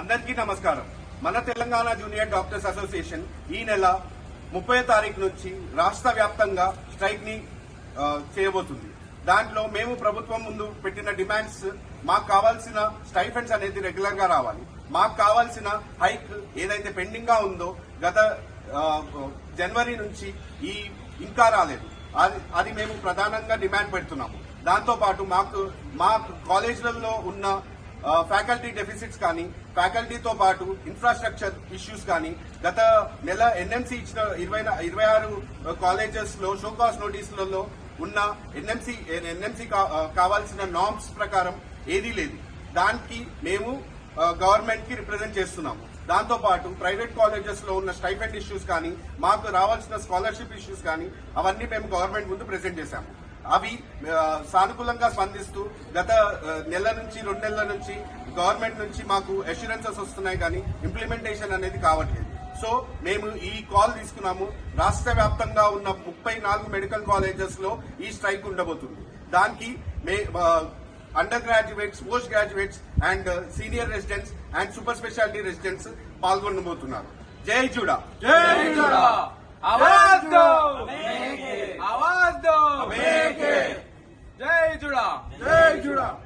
అందరికీ నమస్కారం. మన తెలంగాణ జూనియర్ డాక్టర్స్ అసోసియేషన్ ఈ నెల ముప్పై తారీఖు నుంచి రాష్ట్ర వ్యాప్తంగా స్ట్రైక్ని చేయబోతుంది. దాంట్లో మేము ప్రభుత్వం ముందు పెట్టిన డిమాండ్స్ మాకు కావాల్సిన స్టైఫెండ్స్ అనేది రెగ్యులర్గా రావాలి. మాకు కావాల్సిన హైక్ ఏదైతే పెండింగ్గా ఉందో గత జనవరి నుంచి ఈ ఇంకా రాలేదు. అది అది మేము ప్రధానంగా డిమాండ్ పెడుతున్నాము. దాంతో పాటు మాకు మా కాలేజీలలో ఉన్న ఫ్యాకల్టీ డెఫిసిట్స్ కానీ ఫ్యాకల్టీతో పాటు ఇన్ఫ్రాస్ట్రక్చర్ ఇష్యూస్ కానీ గత నెల ఎన్ఎంసీ ఇచ్చిన ఇరవై ఇరవై ఆరు కాలేజెస్లో షోకాస్ నోటీసులలో ఉన్న ఎన్ఎంసీ ఎన్ఎంసీ కావాల్సిన నామ్స్ ప్రకారం ఏదీ లేదు. దానికి మేము గవర్నమెంట్కి రిప్రజెంట్ చేస్తున్నాము. దాంతో పాటు ప్రైవేట్ కాలేజెస్లో ఉన్న స్టైఫెండ్ ఇష్యూస్ కానీ మాకు రావాల్సిన స్కాలర్షిప్ ఇష్యూస్ కానీ అవన్నీ మేము గవర్నమెంట్ ముందు ప్రెజెంట్ చేశాము. అవి సానుకూలంగా స్పందిస్తూ గత నెల నుంచి రెండు నెలల నుంచి గవర్నమెంట్ నుంచి మాకు అష్యూరెన్సెస్ వస్తున్నాయి కానీ ఇంప్లిమెంటేషన్ అనేది కావట్లేదు. సో మేము ఈ కాల్ తీసుకున్నాము. రాష్ట్ర వ్యాప్తంగా ఉన్న ముప్పై నాలుగు మెడికల్ కాలేజెస్లో ఈ స్ట్రైక్ ఉండబోతుంది. దానికి మే undergraduates postgraduates and senior residents and super speciality residents పాల్గొనబోతున్నారు. జై చూడా జై జూడా! आवाज 对着这个地